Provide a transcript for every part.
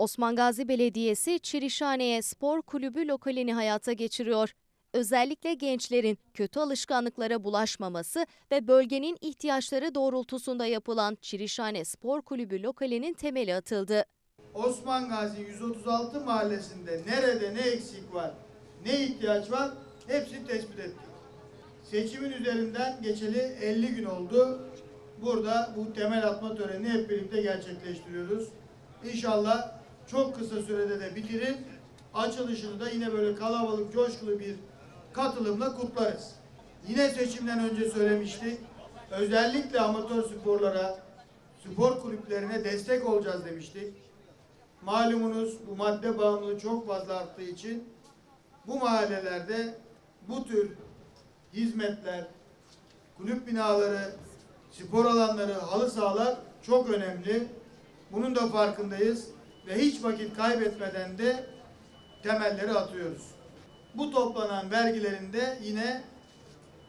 Osman Gazi Belediyesi Çirişhane'ye spor kulübü lokalini hayata geçiriyor. Özellikle gençlerin kötü alışkanlıklara bulaşmaması ve bölgenin ihtiyaçları doğrultusunda yapılan Çirişhane Spor Kulübü lokalinin temeli atıldı. Osman Gazi 136 mahallesinde nerede ne eksik var, ne ihtiyaç var hepsini tespit ettik. Seçimin üzerinden geçeli 50 gün oldu. Burada bu temel atma törenini hep birlikte gerçekleştiriyoruz. İnşallah çok kısa sürede de bitirir. Açılışını da yine böyle kalabalık, coşkulu bir katılımla kutlarız. Yine seçimden önce söylemiştik. Özellikle amatör sporlara, spor kulüplerine destek olacağız demiştik. Malumunuz bu madde bağımlılığı çok fazla arttığı için bu mahallelerde bu tür hizmetler, kulüp binaları, spor alanları, halı sahalar çok önemli. Bunun da farkındayız ve hiç vakit kaybetmeden de temelleri atıyoruz. Bu toplanan vergilerin de yine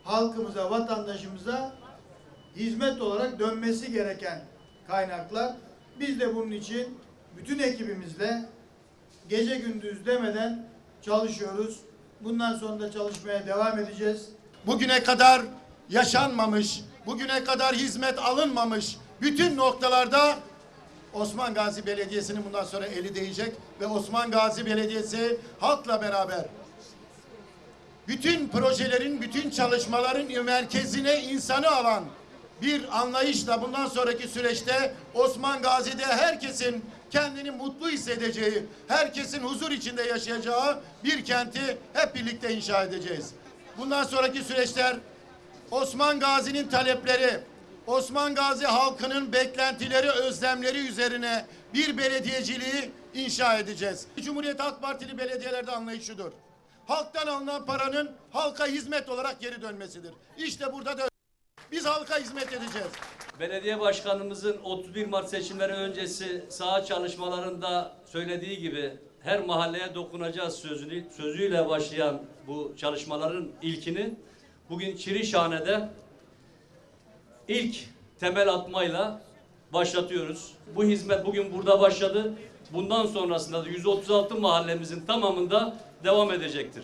halkımıza, vatandaşımıza hizmet olarak dönmesi gereken kaynaklar. Biz de bunun için bütün ekibimizle gece gündüz demeden çalışıyoruz. Bundan sonra da çalışmaya devam edeceğiz. bugüne kadar yaşanmamış, bugüne kadar hizmet alınmamış bütün noktalarda Osman Gazi Belediyesi'nin bundan sonra eli değecek ve Osman Gazi Belediyesi halkla beraber bütün projelerin, bütün çalışmaların merkezine insanı alan bir anlayışla bundan sonraki süreçte Osman Gazi'de herkesin kendini mutlu hissedeceği, herkesin huzur içinde yaşayacağı bir kenti hep birlikte inşa edeceğiz. Bundan sonraki süreçler Osman Gazi'nin talepleri, Osman Gazi halkının beklentileri, özlemleri üzerine bir belediyeciliği inşa edeceğiz. Cumhuriyet Halk Partili belediyelerde anlayış şudur. Halktan alınan paranın halka hizmet olarak geri dönmesidir. İşte burada da biz halka hizmet edeceğiz. Belediye başkanımızın 31 Mart seçimleri öncesi saha çalışmalarında söylediği gibi her mahalleye dokunacağız sözünü, sözüyle başlayan bu çalışmaların ilkini bugün Çirişhane'de ilk temel atmayla başlatıyoruz. Bu hizmet bugün burada başladı. Bundan sonrasında da 136 mahallemizin tamamında devam edecektir.